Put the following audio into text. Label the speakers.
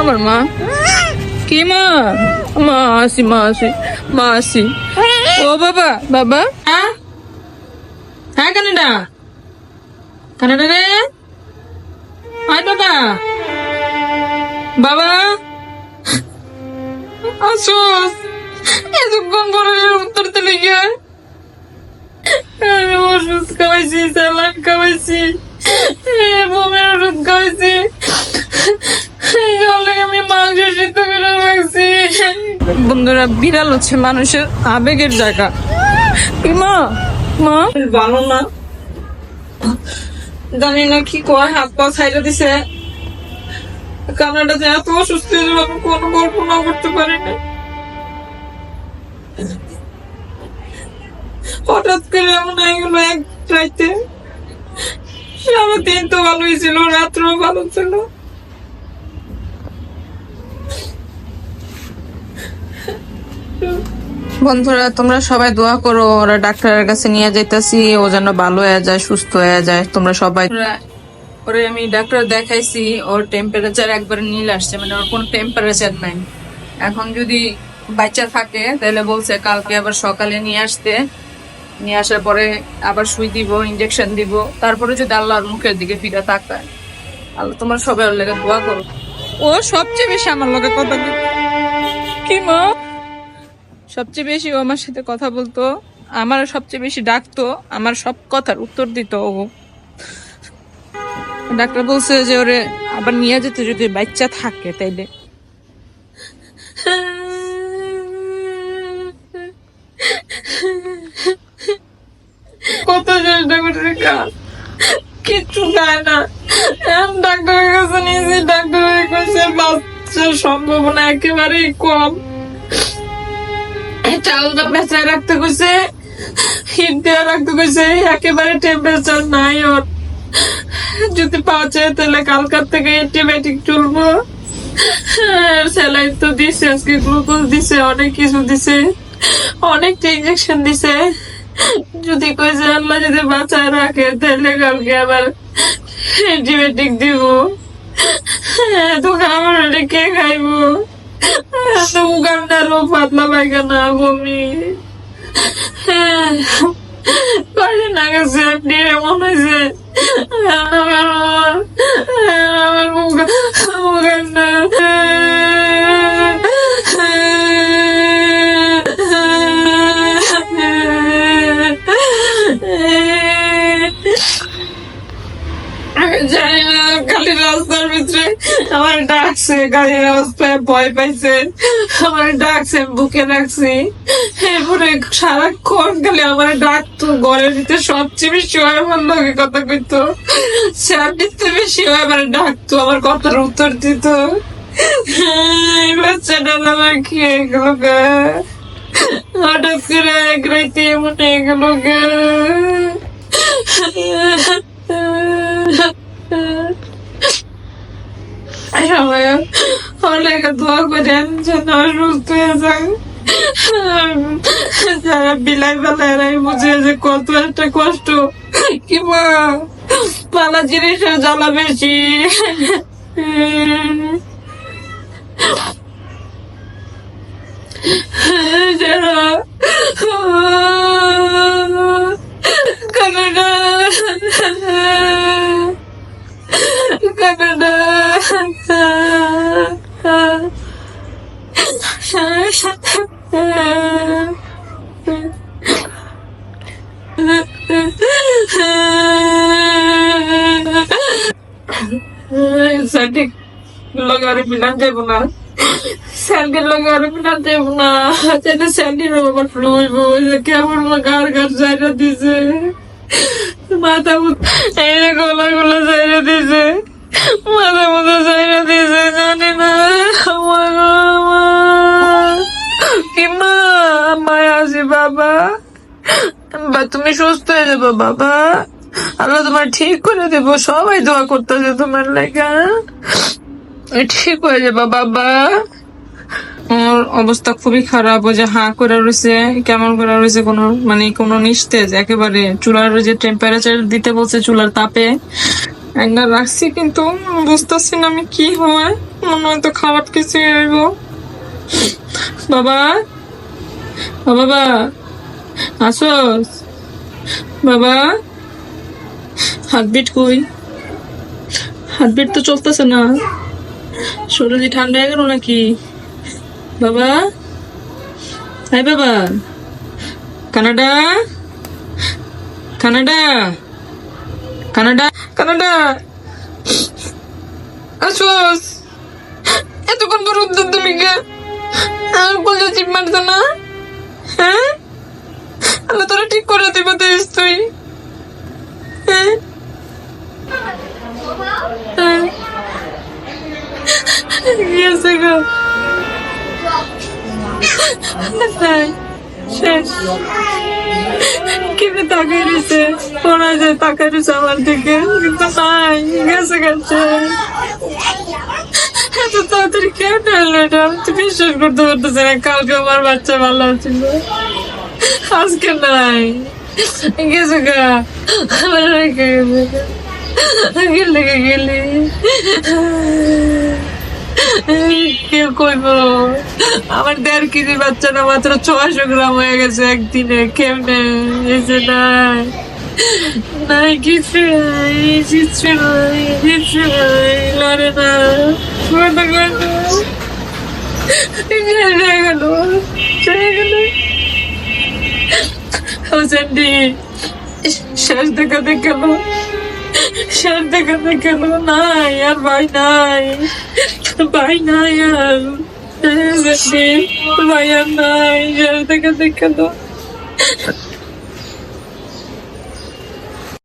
Speaker 1: আমার মা। কি মা? মা আসি মা আসি মা আসি ও বাবা বাবা। হ্যাঁ? হ্যাঁ কানাডা। কানাডা রে। হাই বাবা। বাবা। আসো এতক্ষণ পরে উত্তর দিলে গিয়ে আমি ওষুধ খাওয়াইছি বন্ধুরা বিড়াল হচ্ছে মানুষের আবেগের জায়গা। মা? মা? ভালো না। জানি না কি কয়, হাত পা ছাইড়ে দিছে। কানাডা যে এত অসুস্থ হয়ে আমি কোনো কল্পনা করতে পারি না। হঠাৎ করে এমন হয়ে গেল এক রাইতে। সারাদিন তো ভালোই ছিল, রাত্রেও ভালো ছিল। বন্ধুরা তোমরা সবাই দোয়া করো ওরা ডাক্তারের কাছে নিয়ে যাইতাছি ও যেন ভালো হয়ে যায় সুস্থ হয়ে যায় তোমরা সবাই ওরে আমি ডাক্তার দেখাইছি ওর টেম্পারেচার একবার নীল আসছে মানে ওর কোনো টেম্পারেচার নাই। এখন যদি বাচ্চা থাকে তাহলে বলছে কালকে আবার সকালে নিয়ে আসতে। নিয়ে আসার পরে আবার সুই দিব ইঞ্জেকশন দিব তারপরে যদি আল্লাহর মুখের দিকে ফিরে তাকায়। আল্লাহ তোমার সবাই ওর লেগে দোয়া করো। ও সবচেয়ে বেশি আমার লগে কথা কি মা? সবচেয়ে বেশি ও আমার সাথে কথা বলতো আমার সবচেয়ে বেশি ডাকতো, আমার সব কথার উত্তর দিত ও। ডাক্তার বলছে যে ওরে আবার নিয়ে যেতে যদি বাচ্চা থাকে তাইলে। কত চেষ্টা করছে কাজ কিচ্ছু না। ডাক্তারের কাছে নিয়েছি, ডাক্তার কাছে বাচ্চার সম্ভাবনা একেবারেই কম। রাখতে কইছে। রাখতে কইছে। একেবারে টেম্পারেচার নাই ওর। যদি পাওয়া যায় তাহলে কালকার থেকে অ্যান্টিবায়োটিক চলবো। স্যালাইন তো দিছে, আজকে গ্লুকোজ দিছে, অনেক কিছু দিছে। অনেকটা ইঞ্জেকশন দিছে। যদি কই যে আল্লাহ যদি বাঁচায় রাখে, তাহলে কালকে আবার অ্যান্টিবায়োটিক দিব। তো খাবার কে খাইবো। এত উগান্ডার ও পাতলা পায়খানা বমি। কয়দিন আগে স্যান্ডি এমন হয়েছে। আমার আমার আমার গাড়ির অবস্থায় ভয় পাইছে। আমার ডাকছে, বুকে রাখছি এরপরে সারাক্ষণ খালি আমার ডাকতো ঘরের ভিতরে সবচেয়ে বেশি হয় আমার লোকে কথা কইতো। সামনে বেশি হয় আমার ডাকতো, আমার কথার উত্তর দিত। বাচ্চাটা আমার খেয়ে গেল গা। হঠাৎ করে এক রাইতে এমন হয়ে গেল সবাই অনেক দোয়া করেন যেন সুস্থ হয়ে যায় যারা বিলাই বেলায় বুঝে যে কত একটা কষ্ট। কি মা, পালা জিনিসের জ্বালা বেশি। কানাডা কানাডা সঠিক লগারে মিলান যাব না স্যান্ডির মিলান যাব না হইব কেমন গার গার জায়গা দিছে মাথা এই গলা গলা জায়গা দিছে মাথা মাথা জায়গা দিছে জানি না আমার মা কি মা মায় আসি বাবা। বা, তুমি সুস্থ হয়ে যাব, বাবা। আল্লাহ তোমার ঠিক করে দেবো, সবাই দোয়া করতেছে তোমার লেখা ঠিক হয়ে যাব, বাবা। ওর অবস্থা খুবই খারাপ ও যে হা করে রয়েছে, কেমন করে রয়েছে কোনো মানে কোনো নিস্তেজ, একেবারে চুলার যে টেম্পারেচার দিতে বলছে চুলার তাপে। একবার রাখছি কিন্তু, বুঝতেছি না আমি কি হয়, মনে হয় তো খারাপ কিছু বাবা বাবা। আসোস। বাবা হার্টবিট কই? হার্টবিট তো চলতেছে না। শরীর কি ঠান্ডা হয়ে গেল নাকি? বাবা হাই বাবা। Canada Canada Canada Canada. আসোস। এতক্ষণ পর উদ্যোগ তুমি কে? আমি বলছো চিপ মারতো না হ্যাঁ? আল্লাহ তোরা ঠিক করে দিব দেশ তুই। হ্যাঁ? হ্যাঁ? গেছে গো। নাই, শেষ। পড়া যায় আমার দিকে কিন্তু নাই গেছে গেছে। তাড়াতাড়ি এলো এটা? আমি বিশ্বাস করতে পারতেছি না কালকে আমার বাচ্চা ভালো ছিল। আজকে নাই গেছে গা আমার গেলে কেউ আমার দেড় কেজি বাচ্চাটা মাত্র ছয়শো গ্রাম হয়ে গেছে একদিনে কেমনে এসে নাই নাই কিছু নাই কিচ্ছু নাই কিচ্ছু নাই না না। হোসেনডি শেষ দেখা গেল। শেষ দেখা গেল। নাই আর ভাই নাই। ভাই নাই আর হোসেনডি ভাই আর নাই। শেষ দেখা দেখাল